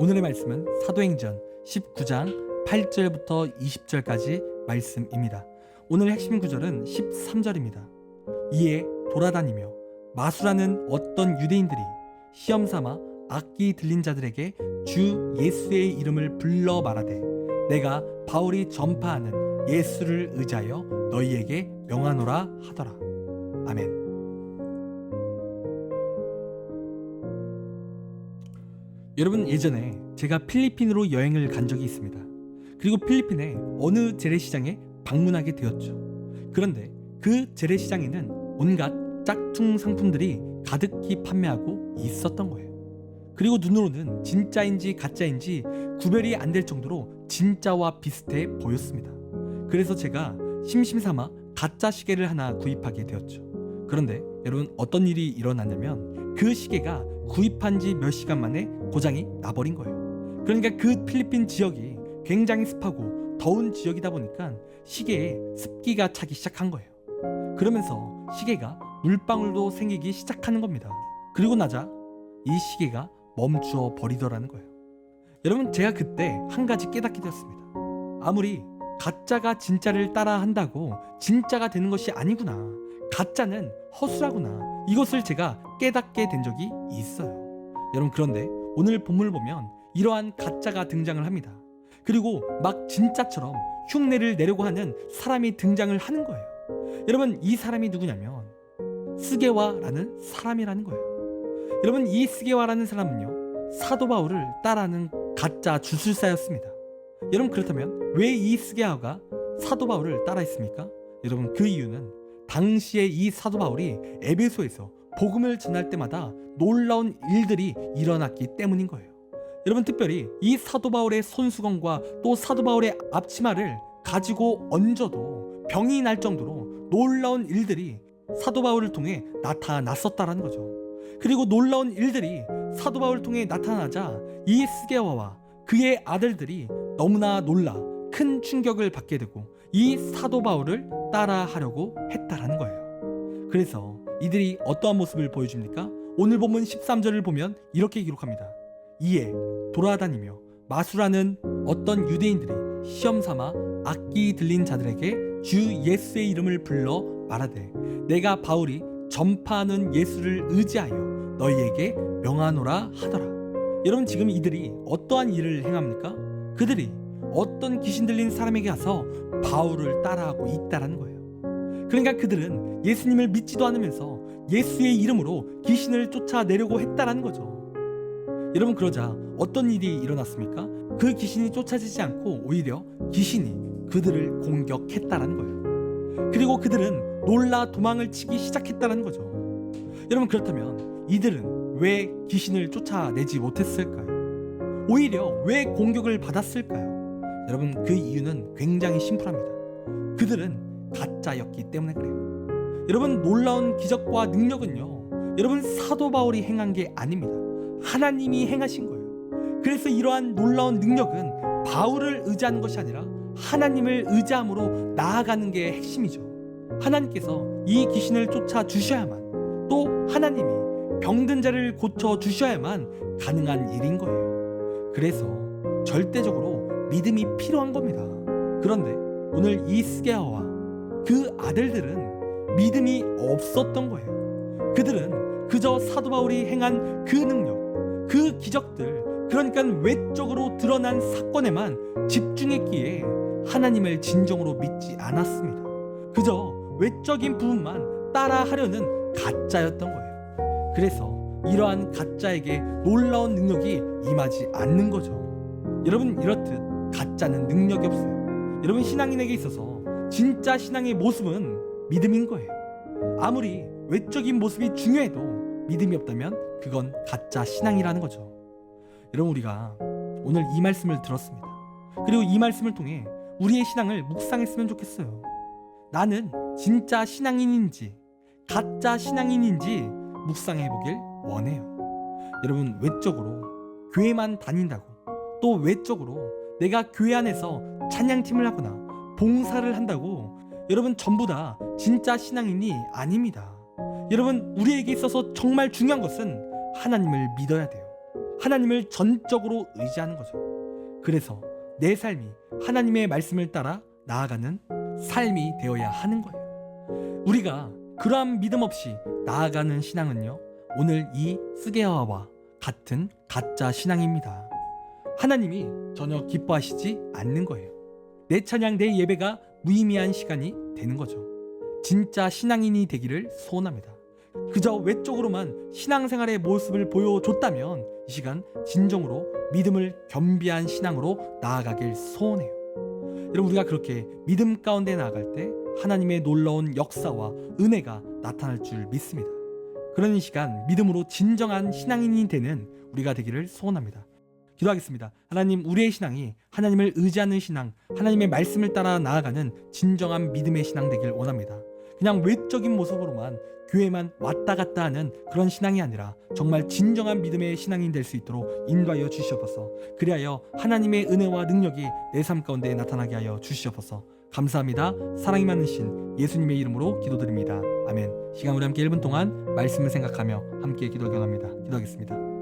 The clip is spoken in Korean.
오늘의 말씀은 사도행전 19장 8절부터 20절까지 말씀입니다. 오늘 핵심 구절은 13절입니다. 이에 돌아다니며 마수라는 어떤 유대인들이 시험 삼아 악기 들린 자들에게 주 예수의 이름을 불러 말하되 내가 바울이 전파하는 예수를 의지하여 너희에게 명하노라 하더라. 아멘. 여러분 예전에 제가 필리핀으로 여행을 간 적이 있습니다. 그리고 필리핀의 어느 재래시장에 방문하게 되었죠. 그런데 그 재래시장에는 온갖 짝퉁 상품들이 가득히 판매하고 있었던 거예요. 그리고 눈으로는 진짜인지 가짜인지 구별이 안 될 정도로 진짜와 비슷해 보였습니다. 그래서 제가 심심삼아 가짜 시계를 하나 구입하게 되었죠. 그런데 여러분 어떤 일이 일어났냐면 그 시계가 구입한 지 몇 시간 만에 고장이 나버린 거예요. 그러니까 그 필리핀 지역이 굉장히 습하고 더운 지역이다 보니까 시계에 습기가 차기 시작한 거예요. 그러면서 시계가 물방울도 생기기 시작하는 겁니다. 그리고 나자 이 시계가 멈추어 버리더라는 거예요. 여러분 제가 그때 한 가지 깨닫게 되었습니다. 아무리 가짜가 진짜를 따라 한다고 진짜가 되는 것이 아니구나. 가짜는 허술하구나. 이것을 제가 깨닫게 된 적이 있어요. 여러분 그런데 오늘 본문을 보면 이러한 가짜가 등장을 합니다. 그리고 막 진짜처럼 흉내를 내려고 하는 사람이 등장을 하는 거예요. 여러분 이 사람이 누구냐면 스게와라는 사람이라는 거예요. 여러분 이 스게와라는 사람은요 사도 바울을 따라하는 가짜 주술사였습니다. 여러분 그렇다면 왜 이 스게와가 사도 바울을 따라했습니까? 여러분 그 이유는 당시에 이 사도 바울이 에베소에서 복음을 전할 때마다 놀라운 일들이 일어났기 때문인 거예요. 여러분 특별히 이 사도 바울의 손수건과 또 사도 바울의 앞치마를 가지고 얹어도 병이 날 정도로 놀라운 일들이 사도 바울을 통해 나타났었다라는 거죠. 그리고 놀라운 일들이 사도 바울을 통해 나타나자 이 스게와와 그의 아들들이 너무나 놀라 큰 충격을 받게 되고 이 사도 바울을 따라하려고 거예요. 그래서 이들이 어떠한 모습을 보여줍니까? 오늘 본문 13절을 보면 이렇게 기록합니다. 이에 돌아다니며 마수라는 어떤 유대인들이 시험 삼아 악기 들린 자들에게 주 예수의 이름을 불러 말하되 내가 바울이 전파하는 예수를 의지하여 너희에게 명하노라 하더라. 여러분 지금 이들이 어떠한 일을 행합니까? 그들이 어떤 귀신 들린 사람에게 가서 바울을 따라하고 있다라는 거예요. 그러니까 그들은 예수님을 믿지도 않으면서 예수의 이름으로 귀신을 쫓아내려고 했다라는 거죠. 여러분 그러자 어떤 일이 일어났습니까? 그 귀신이 쫓아지지 않고 오히려 귀신이 그들을 공격했다라는 거예요. 그리고 그들은 놀라 도망을 치기 시작했다는 거죠. 여러분 그렇다면 이들은 왜 귀신을 쫓아내지 못했을까요? 오히려 왜 공격을 받았을까요? 여러분 그 이유는 굉장히 심플합니다. 그들은 가짜였기 때문에 그래요. 여러분 놀라운 기적과 능력은요. 여러분 사도 바울이 행한 게 아닙니다. 하나님이 행하신 거예요. 그래서 이러한 놀라운 능력은 바울을 의지하는 것이 아니라 하나님을 의지함으로 나아가는 게 핵심이죠. 하나님께서 이 귀신을 쫓아 주셔야만 또 하나님이 병든 자를 고쳐 주셔야만 가능한 일인 거예요. 그래서 절대적으로 믿음이 필요한 겁니다. 그런데 오늘 이 스게아와 그 아들들은 믿음이 없었던 거예요. 그들은 그저 사도 바울이 행한 그 능력, 그 기적들, 그러니까 외적으로 드러난 사건에만 집중했기에 하나님을 진정으로 믿지 않았습니다. 그저 외적인 부분만 따라하려는 가짜였던 거예요. 그래서 이러한 가짜에게 놀라운 능력이 임하지 않는 거죠. 여러분 이렇듯 가짜는 능력이 없어요. 여러분 신앙인에게 있어서 진짜 신앙의 모습은 믿음인 거예요. 아무리 외적인 모습이 중요해도 믿음이 없다면 그건 가짜 신앙이라는 거죠. 여러분 우리가 오늘 이 말씀을 들었습니다. 그리고 이 말씀을 통해 우리의 신앙을 묵상했으면 좋겠어요. 나는 진짜 신앙인인지 가짜 신앙인인지 묵상해 보길 원해요. 여러분 외적으로 교회만 다닌다고 또 외적으로 내가 교회 안에서 찬양팀을 하거나 봉사를 한다고 여러분 전부 다 진짜 신앙인이 아닙니다. 여러분 우리에게 있어서 정말 중요한 것은 하나님을 믿어야 돼요. 하나님을 전적으로 의지하는 거죠. 그래서 내 삶이 하나님의 말씀을 따라 나아가는 삶이 되어야 하는 거예요. 우리가 그러한 믿음 없이 나아가는 신앙은요. 오늘 이 스게와와 같은 가짜 신앙입니다. 하나님이 전혀 기뻐하시지 않는 거예요. 내 찬양, 내 예배가 무의미한 시간이 되는 거죠. 진짜 신앙인이 되기를 소원합니다. 그저 외적으로만 신앙생활의 모습을 보여줬다면 이 시간 진정으로 믿음을 겸비한 신앙으로 나아가길 소원해요. 여러분 우리가 그렇게 믿음 가운데 나아갈 때 하나님의 놀라운 역사와 은혜가 나타날 줄 믿습니다. 그런 이 시간 믿음으로 진정한 신앙인이 되는 우리가 되기를 소원합니다. 기도하겠습니다. 하나님 우리의 신앙이 하나님을 의지하는 신앙, 하나님의 말씀을 따라 나아가는 진정한 믿음의 신앙 되길 원합니다. 그냥 외적인 모습으로만 교회만 왔다 갔다 하는 그런 신앙이 아니라 정말 진정한 믿음의 신앙인 될 수 있도록 인도하여 주시옵소서. 그리하여 하나님의 은혜와 능력이 내 삶 가운데 나타나게 하여 주시옵소서. 감사합니다. 사랑이 많으신 예수님의 이름으로 기도드립니다. 아멘. 시간 우리 함께 1분 동안 말씀을 생각하며 함께 기도 견합니다. 기도하겠습니다.